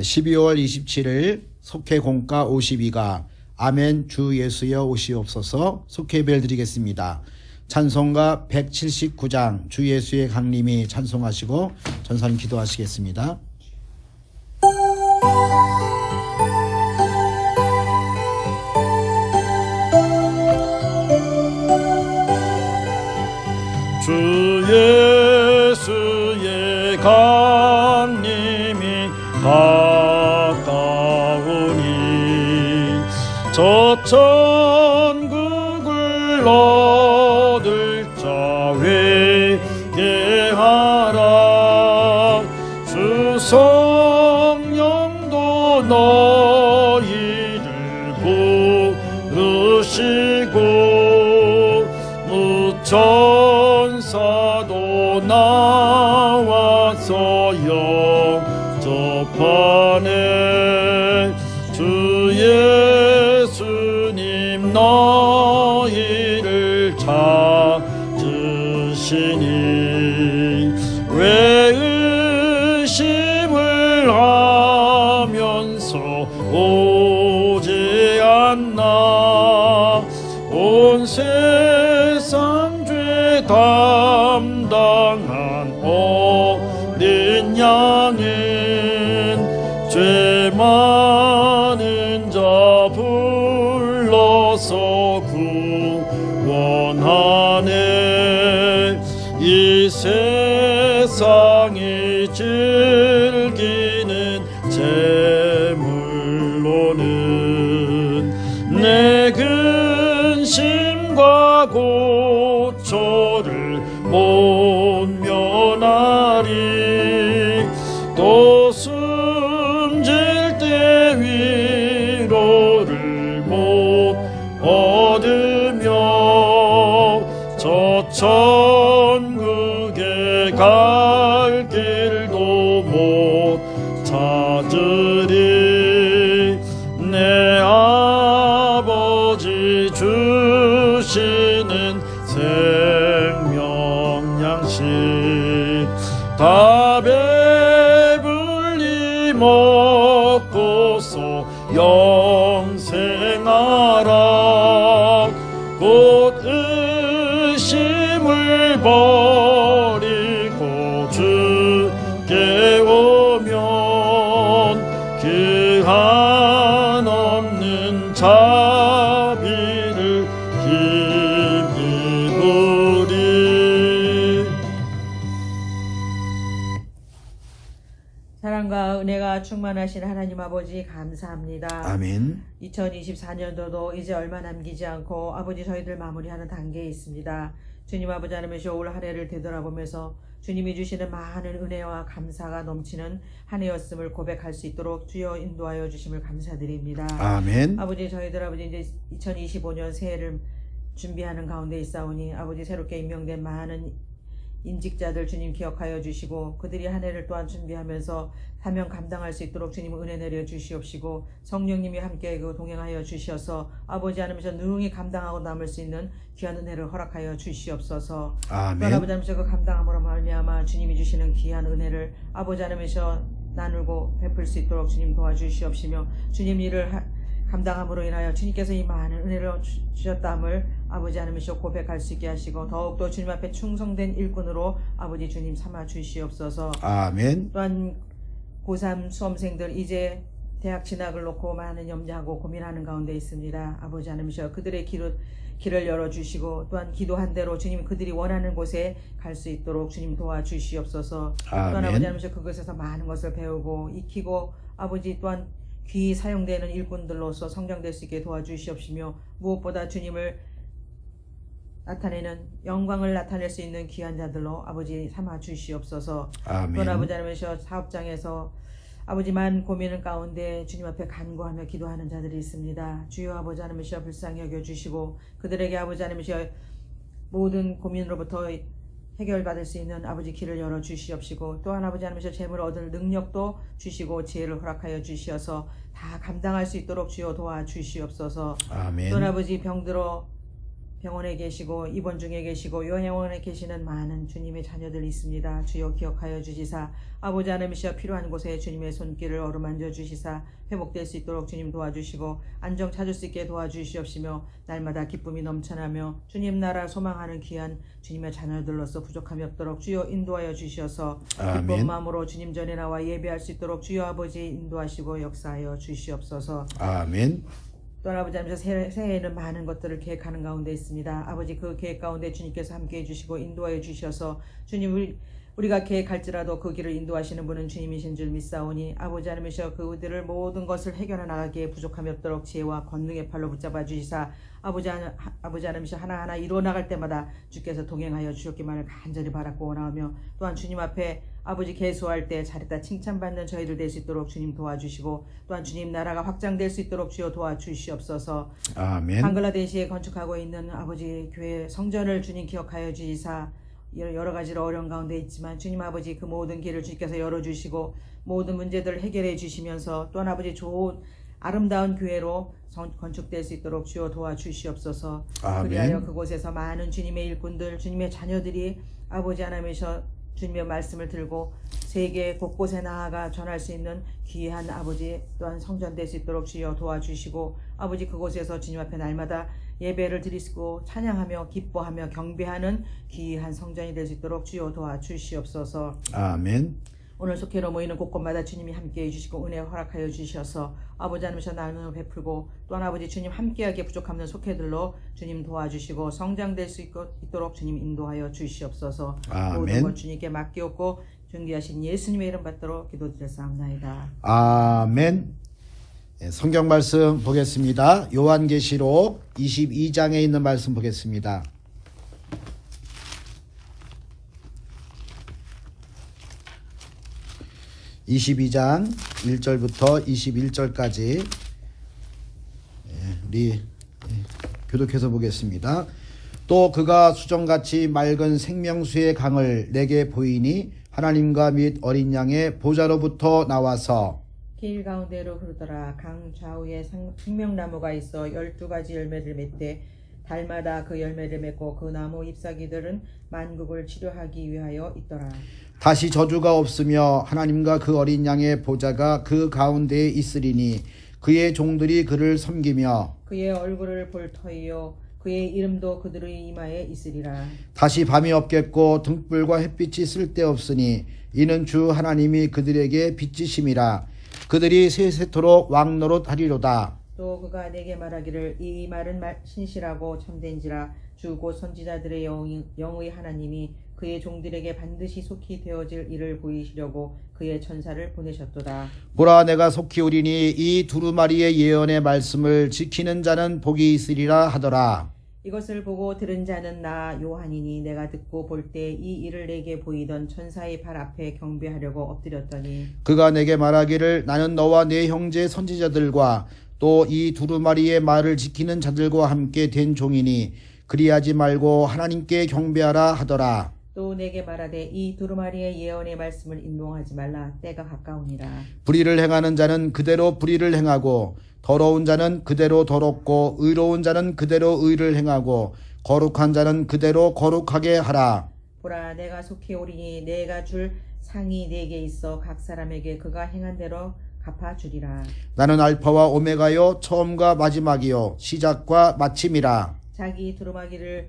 12월 27일 속회 공가 52가 아멘 주 예수여 오시옵소서 속회별 드리겠습니다. 찬송가 179장 주 예수의 강림이 찬송하시고 전선 기도하시겠습니다. 천국을 얻을 자 회개하라. 주성 담당한 어린 양은 죄 많은 자 불러서 구원하네. 이 세상이 즐 저 자비를 사랑과 은혜가 충만하신 하나님 아버지 감사합니다. 아멘. 2024년도도 이제 얼마 남기지 않고 아버지 저희들 마무리하는 단계에 있습니다. 주님 아버지 하나님이시 올한 해를 되돌아보면서 주님이 주시는 많은 은혜와 감사가 넘치는 한 해였음을 고백할 수 있도록 주여 인도하여 주심을 감사드립니다. 아멘. 아버지 저희들 아버지 이제 2025년 새해를 준비하는 가운데 있사오니 아버지 새롭게 임명된 많은 인직자들 주님 기억하여 주시고 그들이 한 해를 또한 준비하면서 사명 감당할 수 있도록 주님 은혜 내려 주시옵시고 성령님이 함께 그 동행하여 주시어서 아버지 하나님께서 능히 감당하고 남을 수 있는 귀한 은혜를 허락하여 주시옵소서 아멘. 아버지 하나님께서 그 감당함으로 말미암아 주님이 주시는 귀한 은혜를 아버지 하나님께서 나누고 베풀 수 있도록 주님 도와주시옵시며 주님 일을 하- 감당함으로 인하여 주님께서 이 많은 은혜를 주- 주셨다함을 아버지 하나님이시여 고백할 수 있게 하시고 더욱더 주님 앞에 충성된 일꾼으로 아버지 주님 삼아 주시옵소서 아멘. 또한 고3 수험생들 이제 대학 진학을 놓고 많은 염려하고 고민하는 가운데 있습니다. 아버지 하나님이시여 그들의 길을, 길을 열어주시고 또한 기도한 대로 주님 그들이 원하는 곳에 갈 수 있도록 주님 도와주시옵소서 또한 아버지. 하나님이시여 그것에서 많은 것을 배우고 익히고 아버지 또한 귀 사용되는 일꾼들로서 성장될 수 있게 도와주시옵시며 무엇보다 주님을 나타내는 영광을 나타낼 수 있는 귀한 자들로 아버지 삼아 주시옵소서. 아멘. 아버지 하나님이시여 사업장에서 아버지만 고민을 가운데 주님 앞에 간구하며 기도하는 자들이 있습니다. 주여 아버지 하나님이시여 불쌍히 여겨 주시고 그들에게 아버지 하나님이시여 모든 고민으로부터 해결받을 수 있는 아버지 길을 열어 주시옵시고 또한 아버지 하나님이시여 재물 얻을 능력도 주시고 지혜를 허락하여 주시어서 다 감당할 수 있도록 주여 도와 주시옵소서. 아멘. 또한 아버지 병들어 병원에 계시고 입원 중에 계시고 요양원에 계시는 많은 주님의 자녀들 있습니다. 주여 기억하여 주시사 아버지 하나님이시여 필요한 곳에 주님의 손길을 어루만져 주시사 회복될 수 있도록 주님 도와주시고 안정 찾을 수 있게 도와주시옵시며 날마다 기쁨이 넘쳐나며 주님 나라 소망하는 귀한 주님의 자녀들로서 부족함이 없도록 주여 인도하여 주시어서 아멘. 기쁜 마음으로 주님 전에 나와 예배할 수 있도록 주여 아버지 인도하시고 역사하여 주시옵소서. 아멘. 또한 아버지 하면서 새해에는 많은 것들을 계획하는 가운데 있습니다. 아버지 그 계획 가운데 주님께서 함께해 주시고 인도하여 주셔서 주님 우리 우리가 계획할지라도 그 길을 인도하시는 분은 주님이신 줄 믿사오니 아버지 하나님이셔 그들을 모든 것을 해결해 나가기에 부족함이 없도록 지혜와 권능의 팔로 붙잡아 주시사 아버지 하나, 아버지 하나님이셔 하나하나 이루어 나갈 때마다 주께서 동행하여 주셨기만을 간절히 바라고 원하오며 또한 주님 앞에 아버지 계수할 때 잘했다 칭찬받는 저희들 될 수 있도록 주님 도와주시고 또한 주님 나라가 확장될 수 있도록 주여 도와주시옵소서 아멘. 방글라데시에 건축하고 있는 아버지 교회 성전을 주님 기억하여 주시사 여러 가지로 어려운 가운데 있지만 주님 아버지 그 모든 길을 주님께서 열어주시고 모든 문제들을 해결해 주시면서 또한 아버지 좋은 아름다운 교회로 성- 건축될 수 있도록 주여 도와주시옵소서 아멘. 그리하여 그곳에서 많은 주님의 일꾼들 주님의 자녀들이 아버지 하나님이셔 주님의 말씀을 들고 세계 곳곳에 나아가 전할 수 있는 귀한 아버지 또한 성전 될 수 있도록 주여 도와주시고 아버지 그곳에서 주님 앞에 날마다 예배를 드리고 찬양하며 기뻐하며 경배하는 귀한 성전이 될 수 있도록 주여 도와주시옵소서 아멘. 오늘 속회로 모이는 곳곳마다 주님이 함께해 주시고 은혜 허락하여 주셔서 아버지 하나님께서 나눔을 베풀고 또한 아버지 주님 함께하게 부족함는 속회들로 주님 도와주시고 성장될 수 있도록 주님 인도하여 주시옵소서 아멘. 모든 것 주님께 맡기옵고 존귀하신 예수님의 이름 받도록 기도드렸사옵나이다 아멘. 예, 성경 말씀 보겠습니다. 요한계시록 22장에 있는 말씀 보겠습니다. (22장) 1절부터 (21절까지) 예, 우리 예, 교독해서 보겠습니다. 또 그가 수정같이 맑은 생명수의 강을 내게 보이니 하나님과 및 어린 양의 보좌로부터 나와서 길 가운데로 흐르더라. 강 좌우에 생- 생명나무가 있어 열두 가지 열매를 맺되 달마다 그 열매를 맺고 그 나무 잎사귀들은 만국을 치료하기 위하여 있더라. 다시 저주가 없으며 하나님과 그 어린 양의 보좌가 그 가운데에 있으리니 그의 종들이 그를 섬기며 그의 얼굴을 볼 터이요 그의 이름도 그들의 이마에 있으리라. 다시 밤이 없겠고 등불과 햇빛이 쓸데없으니 이는 주 하나님이 그들에게 빛이심이라 그들이 세세토록 왕노릇하리로다. 또 그가 내게 말하기를 이 말은 말- 신실하고 참된지라 주곧 선지자들의 영, 영의 하나님이 그의 종들에게 반드시 속히 되어질 일을 보이시려고 그의 천사를 보내셨도다. 보라 내가 속히 오리니 이 두루마리의 예언의 말씀을 지키는 자는 복이 있으리라 하더라 이것을 보고 들은 자는 나 요한이니 내가 듣고 볼 때 이 일을 내게 보이던 천사의 발 앞에 경배하려고 엎드렸더니 그가 내게 말하기를 나는 너와 내 형제 선지자들과 또 이 두루마리의 말을 지키는 자들과 함께 된 종이니 그리하지 말고 하나님께 경배하라 하더라. 또 내게 말하되 이 두루마리의 예언의 말씀을 인용하지 말라 때가 가까우니라 불의를 행하는 자는 그대로 불의를 행하고 더러운 자는 그대로 더럽고 의로운 자는 그대로 의를 행하고 거룩한 자는 그대로 거룩하게 하라. 보라 내가 속히 오리니 내가 줄 상이 네개 있어 각 사람에게 그가 행한 대로 갚아 주리라 나는 알파와 오메가요 처음과 마지막이요 시작과 마침이라. 자기 두루마기를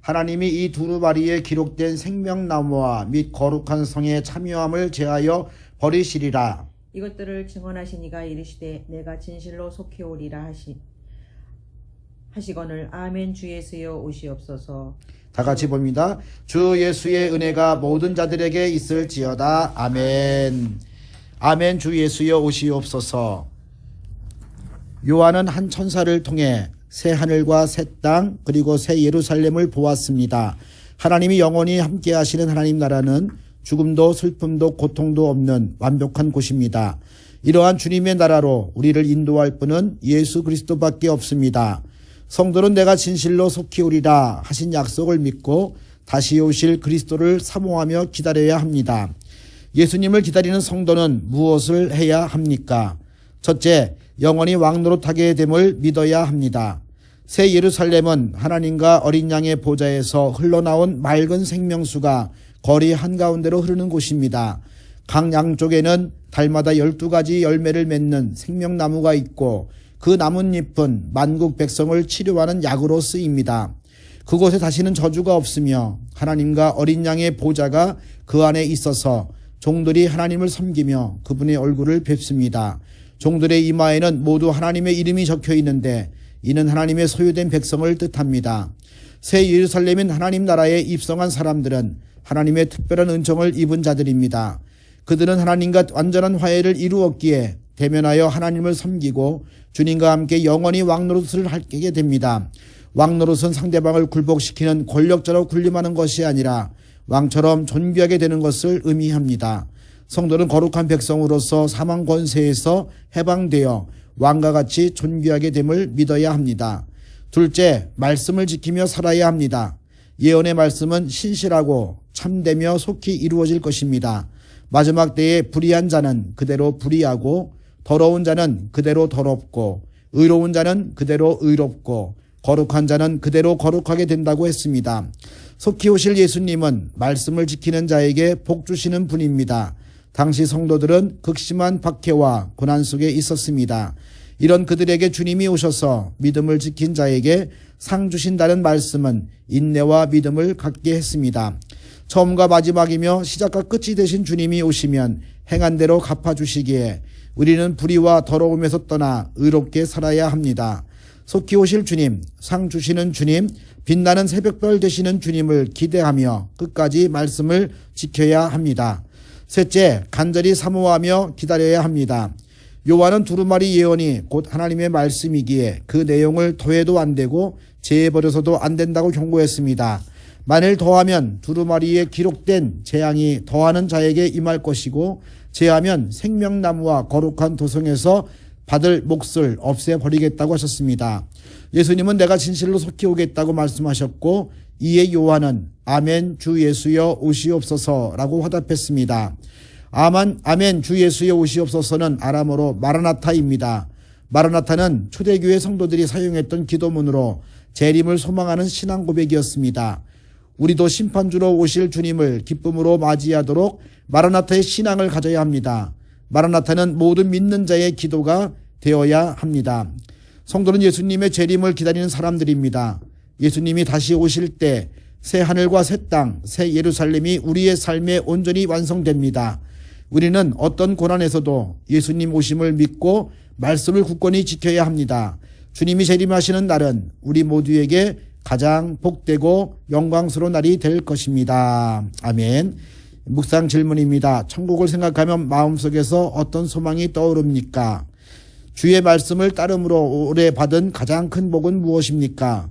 하나님이 이 두루마리에 기록된 생명나무와 및 거룩한 성의 참여함을 제하여 버리시리라. 이것들을 증언하시니가 이르시되 내가 진실로 속히 오리라 하시 하시거늘 아멘 주 예수여 오시옵소서 다 같이 봅니다. 주 예수의 은혜가 모든 자들에게 있을지어다. 아멘. 아멘 주 예수여 오시옵소서. 요한은 한 천사를 통해 새 하늘과 새 땅 그리고 새 예루살렘을 보았습니다. 하나님이 영원히 함께 하시는 하나님 나라는 죽음도 슬픔도 고통도 없는 완벽한 곳입니다. 이러한 주님의 나라로 우리를 인도할 분은 예수 그리스도밖에 없습니다. 성도는 내가 진실로 속히 오리라 하신 약속을 믿고 다시 오실 그리스도를 사모하며 기다려야 합니다. 예수님을 기다리는 성도는 무엇을 해야 합니까? 첫째, 영원히 왕노릇하게 됨을 믿어야 합니다. 새 예루살렘은 하나님과 어린 양의 보좌에서 흘러나온 맑은 생명수가 거리 한가운데로 흐르는 곳입니다. 강 양쪽에는 달마다 12가지 열매를 맺는 생명나무가 있고 그 나뭇잎은 만국 백성을 치료하는 약으로 쓰입니다. 그곳에 다시는 저주가 없으며 하나님과 어린 양의 보좌가 그 안에 있어서 종들이 하나님을 섬기며 그분의 얼굴을 뵙습니다. 종들의 이마에는 모두 하나님의 이름이 적혀 있는데 이는 하나님의 소유된 백성을 뜻합니다. 새 예루살렘인 하나님 나라에 입성한 사람들은 하나님의 특별한 은총을 입은 자들입니다. 그들은 하나님과 완전한 화해를 이루었기에 대면하여 하나님을 섬기고 주님과 함께 영원히 왕노릇을 하게 됩니다. 왕노릇은 상대방을 굴복시키는 권력자로 군림하는 것이 아니라 왕처럼 존귀하게 되는 것을 의미합니다. 성도는 거룩한 백성으로서 사망 권세에서 해방되어 왕과 같이 존귀하게 됨을 믿어야 합니다. 둘째, 말씀을 지키며 살아야 합니다. 예언의 말씀은 신실하고 참되며 속히 이루어질 것입니다. 마지막 때에 불의한 자는 그대로 불의하고 더러운 자는 그대로 더럽고 의로운 자는 그대로 의롭고 거룩한 자는 그대로 거룩하게 된다고 했습니다. 속히 오실 예수님은 말씀을 지키는 자에게 복 주시는 분입니다. 당시 성도들은 극심한 박해와 고난 속에 있었습니다. 이런 그들에게 주님이 오셔서 믿음을 지킨 자에게 상 주신다는 말씀은 인내와 믿음을 갖게 했습니다. 처음과 마지막이며 시작과 끝이 되신 주님이 오시면 행한 대로 갚아 주시기에 우리는 불의와 더러움에서 떠나 의롭게 살아야 합니다. 속히 오실 주님, 상 주시는 주님, 빛나는 새벽별 되시는 주님을 기대하며 끝까지 말씀을 지켜야 합니다. 셋째, 간절히 사모하며 기다려야 합니다. 요한은 두루마리 예언이 곧 하나님의 말씀이기에 그 내용을 더해도 안 되고 제해버려서도 안 된다고 경고했습니다. 만일 더하면 두루마리에 기록된 재앙이 더하는 자에게 임할 것이고 제하면 생명나무와 거룩한 도성에서 받을 몫을 없애버리겠다고 하셨습니다. 예수님은 내가 진실로 속히 오겠다고 말씀하셨고 이에 요한은 아멘 주 예수여 오시옵소서라고 화답했습니다. 아만, 아멘 주 예수여 오시옵소서는 아람어로 마라나타입니다. 마라나타는 초대교회 성도들이 사용했던 기도문으로 재림을 소망하는 신앙 고백이었습니다. 우리도 심판주로 오실 주님을 기쁨으로 맞이하도록 마라나타의 신앙을 가져야 합니다. 마라나타는 모든 믿는 자의 기도가 되어야 합니다. 성도는 예수님의 재림을 기다리는 사람들입니다. 예수님이 다시 오실 때 새 하늘과 새 땅, 새 예루살렘이 우리의 삶에 온전히 완성됩니다. 우리는 어떤 고난에서도 예수님 오심을 믿고 말씀을 굳건히 지켜야 합니다. 주님이 재림하시는 날은 우리 모두에게 가장 복되고 영광스러운 날이 될 것입니다. 아멘. 묵상 질문입니다. 천국을 생각하면 마음속에서 어떤 소망이 떠오릅니까? 주의 말씀을 따름으로 올해 받은 가장 큰 복은 무엇입니까?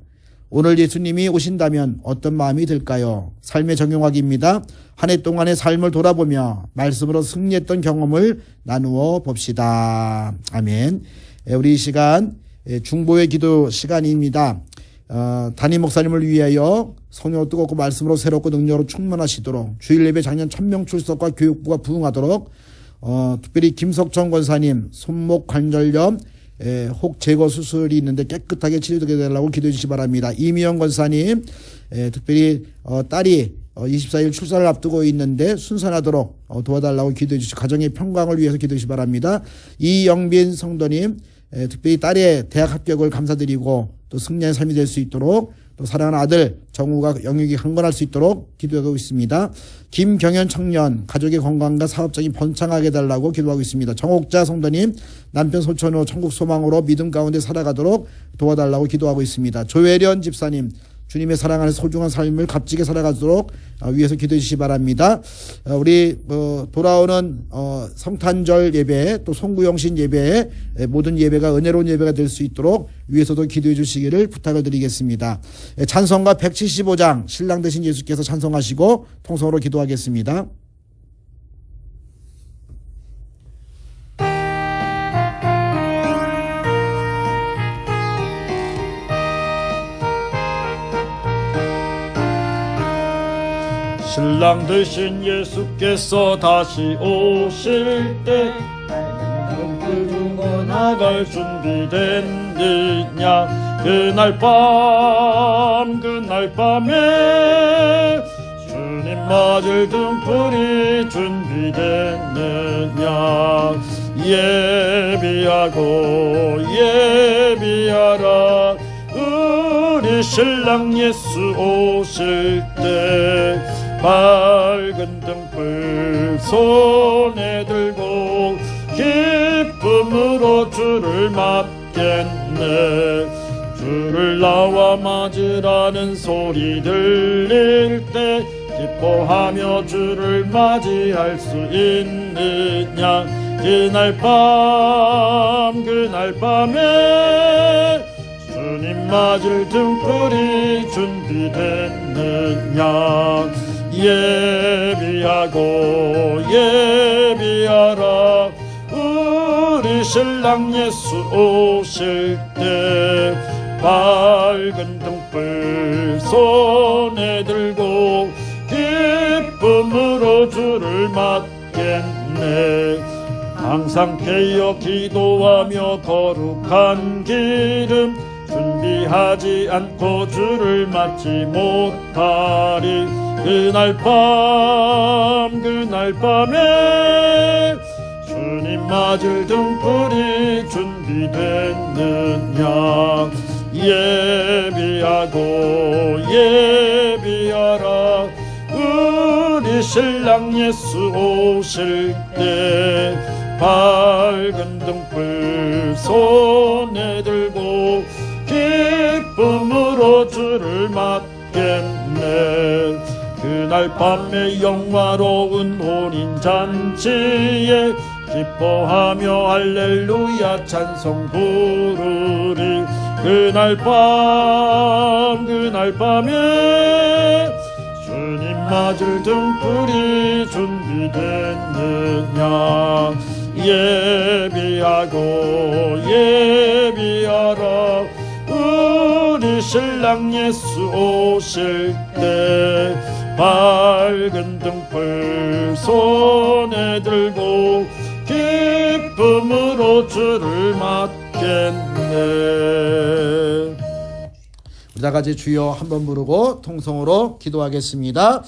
오늘 예수님이 오신다면 어떤 마음이 들까요? 삶의 정용하기입니다. 한 해 동안의 삶을 돌아보며 말씀으로 승리했던 경험을 나누어 봅시다. 아멘. 예, 우리 이 시간 예, 중보의 기도 시간입니다. 어, 담임 목사님을 위하여 성령 뜨겁고 말씀으로 새롭고 능력으로 충만하시도록 주일 예배 작년 천명 출석과 교육부가 부응하도록 어, 특별히 김석천 권사님 손목 관절염 에, 혹 제거 수술이 있는데 깨끗하게 치료되게 되려고 기도해 주시 기 바랍니다. 이미영 권사님 에, 특별히 어, 딸이 어, 24일 출산을 앞두고 있는데 순산하도록 어, 도와달라고 기도해 주시고 가정의 평강을 위해서 기도해 주시 기 바랍니다. 이영빈 성도님 에, 특별히 딸의 대학 합격을 감사드리고 또 승리한 삶이 될 수 있도록 또 사랑하는 아들 정우가 영육이 강건할 수 있도록 기도하고 있습니다. 김경현 청년 가족의 건강과 사업적인 번창하게 달라고 기도하고 있습니다. 정옥자 성도님 남편 소천호 천국 소망으로 믿음 가운데 살아가도록 도와달라고 기도하고 있습니다. 조혜련 집사님 주님의 사랑하는 소중한 삶을 값지게 살아가도록 어, 위해서 기도해 주시기 바랍니다. 어, 우리 어, 돌아오는 어, 성탄절 예배 또 송구영신 예배에 에, 모든 예배가 은혜로운 예배가 될 수 있도록 위해서도 기도해 주시기를 부탁을 드리겠습니다. 에, 찬송가 175장 신랑 되신 예수께서 찬송하시고 통성으로 기도하겠습니다. 신랑 되신 예수께서 다시 오실 때 들고 나갈 준비됐느냐. 그날 밤 그날 밤에 주님 맞을 등불이 준비됐느냐. 예비하고 예비하라. 우리 신랑 예수 오실 때 밝은 등불 손에 들고 기쁨으로 주를 맞겠네. 주를 나와 맞으라는 소리 들릴 때 기뻐하며 주를 맞이할 수 있느냐? 그날 밤 그날 밤에 주님 맞을 등불이 준비됐느냐 예비하고 예비하라. 우리 신랑 예수 오실 때 밝은 등불 손에 들고 기쁨으로 주를 맞겠네. 항상 깨어 기도하며 거룩한 기름 준비하지 않고 주를 맞지 못하리. 그날 밤 그날 밤에 주님 맞을 등불이 준비됐느냐? 예비하고 예비하라. 우리 신랑 예수 오실 때 밝은 등불 손에 들고 주를 맞겠네. 그날 밤에 영화로운 혼인 잔치에 기뻐하며 할렐루야 찬송 부르리. 그날 밤 그날 밤에 주님 맞을 등불이 준비됐느냐. 예비하고 예비하라 신랑 예수 오실 때 밝은 등불 손에 들고 기쁨으로 주를 맞겠네 우리 다 같이 주여 한번 부르고 통성으로 기도하겠습니다.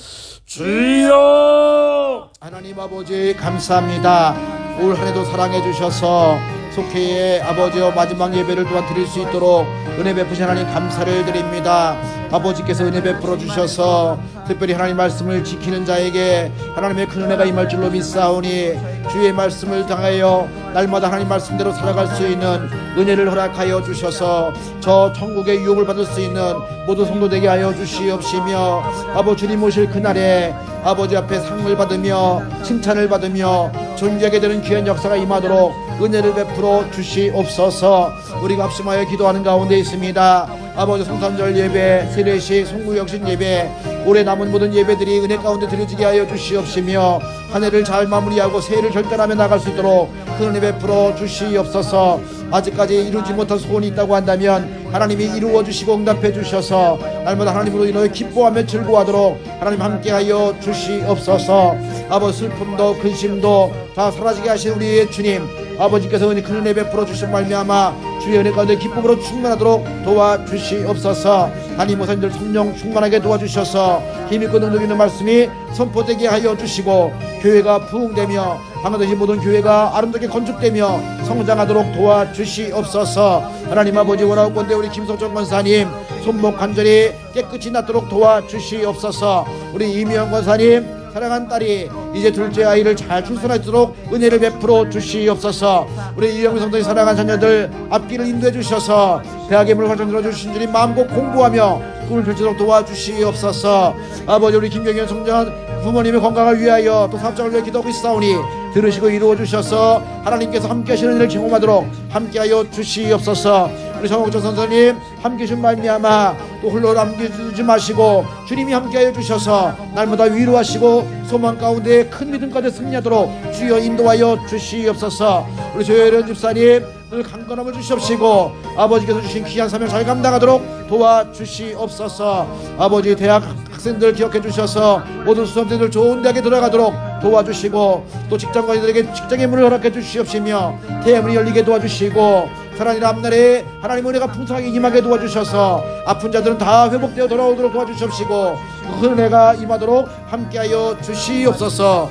주여 하나님 아버지 감사합니다. 올 한해도 사랑해 주셔서 속회의 아버지와 마지막 예배를 또한 드릴 수 있도록 은혜 베푸신 하나님 감사를 드립니다. 아버지께서 은혜 베풀어 주셔서 특별히 하나님 말씀을 지키는 자에게 하나님의 큰 은혜가 임할 줄로 믿사오니 주의 말씀을 당하여 날마다 하나님 말씀대로 살아갈 수 있는 은혜를 허락하여 주셔서 저 천국의 유업을 받을 수 있는 모든 성도 되게 하여 주시옵시며 아버지 주님 오실 그날에 아버지 앞에 상을 받으며 칭찬을 받으며 존귀하게 되는 귀한 역사가 임하도록 은혜를 베풀어 주시옵소서. 우리가 합심하여 기도하는 가운데 있습니다. 아버지 성탄절 예배 세례식 송구영신 예배 올해 남은 모든 예배들이 은혜 가운데 드려지게 하여 주시옵시며 한 해를 잘 마무리하고 새해를 결단하며 나갈 수 있도록 그 은혜 베풀어 주시옵소서. 아직까지 이루지 못한 소원이 있다고 한다면 하나님이 이루어 주시고 응답해 주셔서 날마다 하나님으로 인하여 기뻐하며 즐거워하도록 하나님 함께하여 주시옵소서. 아버지 슬픔도 근심도 다 사라지게 하신 우리의 주님 아버지께서 은혜 큰 은혜 베풀어 주신 말미암아 주의 은혜 가운데 기쁨으로 충만하도록 도와주시옵소서. 하나님 모사님들 성령 충만하게 도와주셔서 힘있고 능력 있는 말씀이 선포되게 하여 주시고 교회가 부흥되며 방금듯이 모든 교회가 아름답게 건축되며 성장하도록 도와주시옵소서. 하나님 아버지 원하고 건데 우리 김성정 권사님 손목 관절이 깨끗이 낫도록 도와주시옵소서. 우리 이미영 권사님 사랑한 딸이 이제 둘째 아이를 잘 출산하도록 은혜를 베풀어 주시옵소서. 우리 이영희 성도의 사랑한 자녀들 앞길을 인도해 주셔서 대학의 문을 활짝 열어주신 주님 마음껏 공부하며 꿈을 펼치도록 도와주시옵소서. 아버지 우리 김경현 성전 부모님의 건강을 위하여 또 사업장을 위해 기도하고 있사오니 들으시고 이루어 주셔서 하나님께서 함께 하시는 일을 경험하도록 함께하여 주시옵소서 우리 정옥조 선생님 함께 주신 말미암아 또 홀로 남겨주지 마시고 주님이 함께하여 주셔서 날마다 위로하시고 소망 가운데 큰 믿음 까지 승리하도록 주여 인도하여 주시옵소서. 우리 조혜련 집사님 늘 강건함을 주시옵시고 아버지께서 주신 귀한 사명 잘 감당하도록 도와주시옵소서. 아버지 대학 학생들 기억해 주셔서 모든 수험생들 좋은 대학에 들어가도록 도와주시고 또 직장관리들에게 직장의 문을 허락해 주시옵시며 대문이 열리게 도와주시고 사랑의 앞날에 하나님 은혜가 풍성하게 임하게 도와주셔서 아픈 자들은 다 회복되어 돌아오도록 도와주시옵시고 그 은혜가 임하도록 함께하여 주시옵소서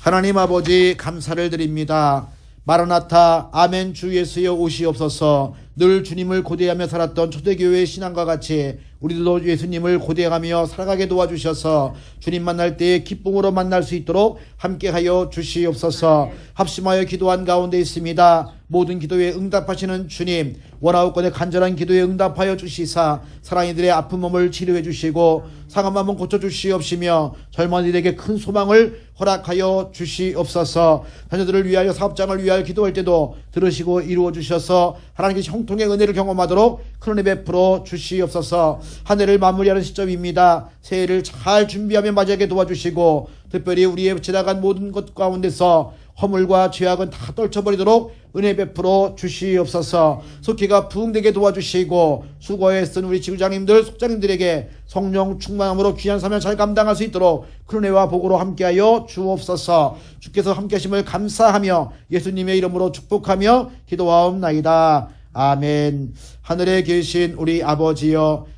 하나님 아버지 감사를 드립니다. 마라나타 아멘 주 예수여 오시옵소서 늘 주님을 고대하며 살았던 초대교회의 신앙과 같이 우리들도 예수님을 고대하며 살아가게 도와주셔서 주님 만날 때에 기쁨으로 만날 수 있도록 함께하여 주시옵소서. 합심하여 기도한 가운데 있습니다. 모든 기도에 응답하시는 주님 원하옵건의 간절한 기도에 응답하여 주시사 사랑이들의 아픈 몸을 치료해 주시고 상한 마음은 고쳐 주시옵시며 젊은이들에게 큰 소망을 허락하여 주시옵소서. 자녀들을 위하여 사업장을 위하여 기도할 때도 들으시고 이루어 주셔서 하나님께서 형통의 은혜를 경험하도록 큰 은혜 베풀어 주시옵소서 한 해를 마무리하는 시점입니다. 새해를 잘 준비하며 맞이하게 도와주시고 특별히 우리의 지나간 모든 것 가운데서 허물과 죄악은 다 떨쳐버리도록 은혜 베풀어 주시옵소서. 속기가 부흥되게 도와주시고 수고에 쓴 우리 지부장님들 속장님들에게 성령 충만함으로 귀한 사명 잘 감당할 수 있도록 큰 은혜와 복으로 함께하여 주옵소서. 주께서 함께하심을 감사하며 예수님의 이름으로 축복하며 기도하옵나이다. 아멘. 하늘에 계신 우리 아버지여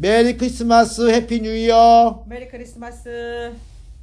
메리 크리스마스 해피 뉴 이어. 메리 크리스마스.